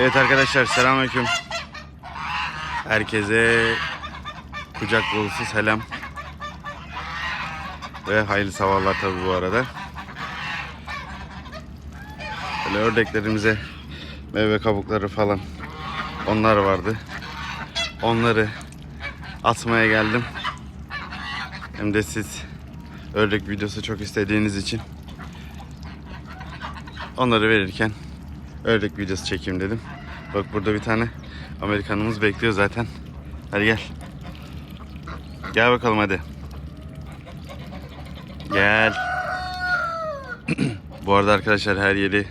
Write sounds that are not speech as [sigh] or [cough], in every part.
Evet arkadaşlar selamünaleyküm. Herkese kucak dolusu selam. Ve hayırlı sabahlar tabi bu arada. Böyle ördeklerimize meyve kabukları falan onlar vardı. Onları atmaya geldim. Hem de siz ördek videosu çok istediğiniz için onları verirken ördek videosu çekeyim dedim. Bak burada bir tane Amerikanımız bekliyor zaten. Hadi gel. Gel bakalım hadi. Gel. [clears throat] Bu arada arkadaşlar her yeri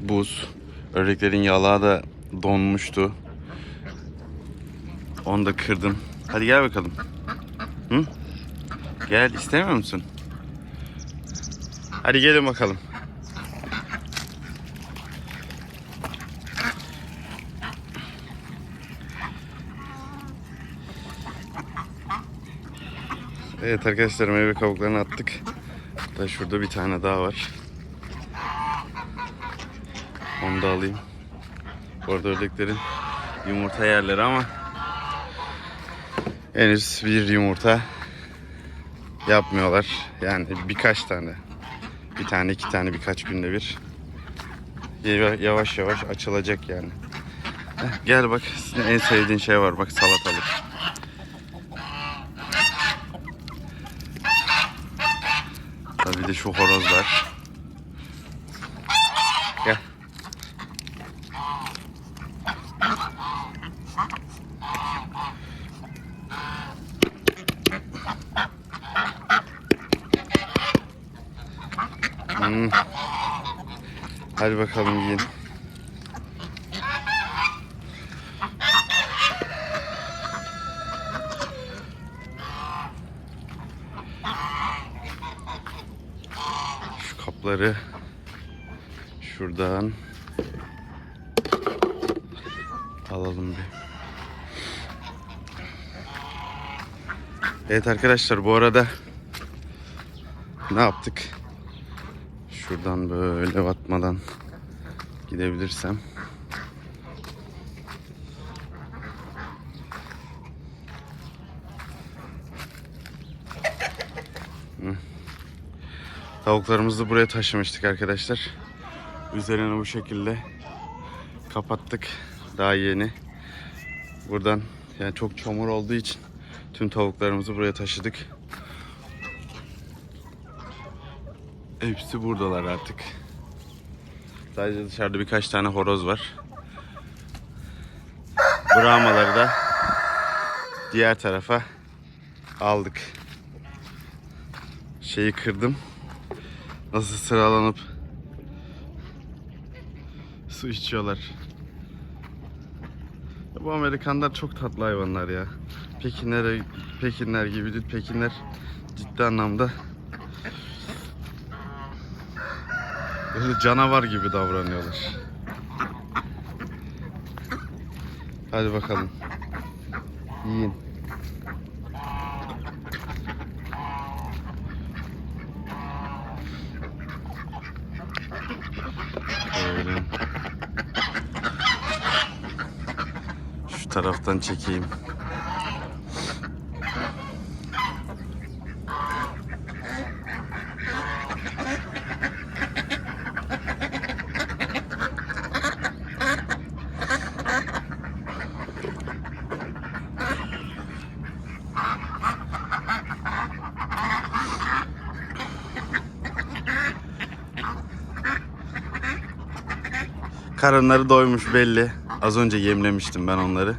buz. Ördeklerin yalağı da donmuştu. Onu da kırdım. Hadi gel bakalım. Hı? Gel istemiyor musun? Hadi gelin bakalım. Evet arkadaşlar meyve kabuklarını attık. Da şurada bir tane daha var. Onu da alayım. Orada ördeklerin yumurta yerleri ama henüz bir yumurta yapmıyorlar. Yani birkaç tane. Bir tane, iki tane, birkaç günde bir. Yavaş yavaş açılacak yani. Gel bak, en sevdiğin şey var bak salatalık. Tabii de şu horozlar. Gel. Hmm. Hadi bakalım yiyin. Şu kapları şuradan alalım bir. Evet arkadaşlar bu arada ne yaptık? Şuradan böyle batmadan gidebilirsem. Tavuklarımızı buraya taşımıştık arkadaşlar. Üzerini bu şekilde kapattık. Daha yeni. Buradan yani çok çamur olduğu için tüm tavuklarımızı buraya taşıdık. Hepsi buradalar artık. Sadece dışarıda birkaç tane horoz var. Brahmaları da diğer tarafa aldık. Şeyi kırdım. Nasıl sıralanıp su içiyorlar. Ya Bu Amerikanlar çok tatlı hayvanlar ya. Pekinler, Pekinler gibi değil. Pekinler ciddi anlamda Böyle canavar gibi davranıyorlar. Hadi bakalım. Yiyin. Şu taraftan çekeyim. Karınları doymuş belli. Az önce yemlemiştim ben onları.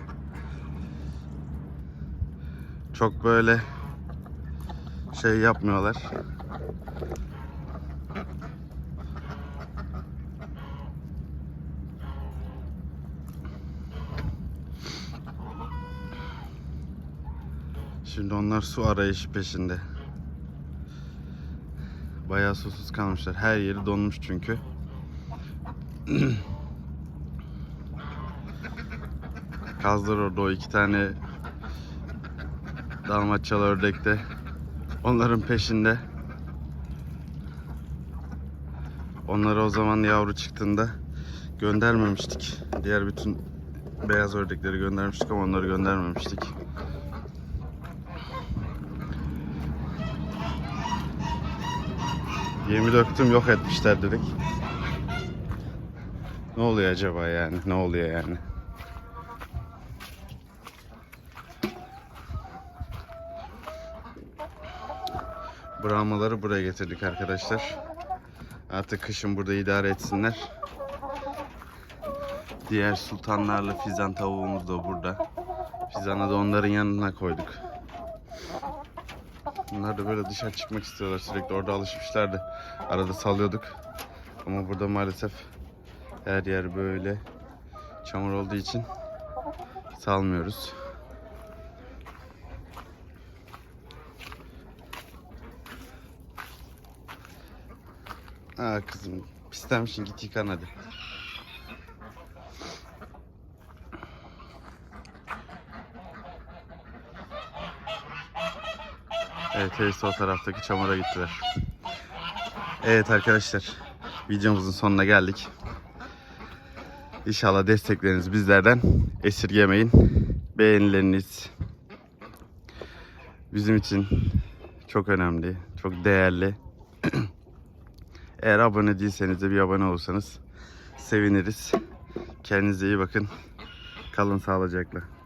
Çok böyle şey yapmıyorlar. Şimdi onlar su arayışı peşinde. Bayağı susuz kalmışlar. Her yeri donmuş çünkü. [clears throat] Kazlar orada o iki tane Dalmaçyalı ördek de onların peşinde. Onları o zaman yavru çıktığında göndermemiştik. Diğer bütün beyaz ördekleri göndermiştik ama onları göndermemiştik. Yemi döktüm yok etmişler direkt. Ne oluyor acaba yani? Ne oluyor yani? Brahmaları buraya getirdik arkadaşlar. Artık kışın burada idare etsinler. Diğer sultanlarla fizan tavuğumuz da burada. Fizanı da onların yanına koyduk. Bunlar da böyle dışarı çıkmak istiyorlar sürekli. Orada alışmışlardı. Arada salıyorduk. Ama burada maalesef her yer böyle çamur olduğu için salmıyoruz. Aa kızım pislenmişsin git yıkan hadi. Evet hepsi o taraftaki çamura gittiler. Evet arkadaşlar videomuzun sonuna geldik. İnşallah desteklerinizi bizlerden esirgemeyin. Beğenileriniz bizim için çok önemli, çok değerli. [clears throat] Eğer abone değilseniz de bir abone olursanız seviniriz. Kendinize iyi bakın. Kalın sağlıcakla.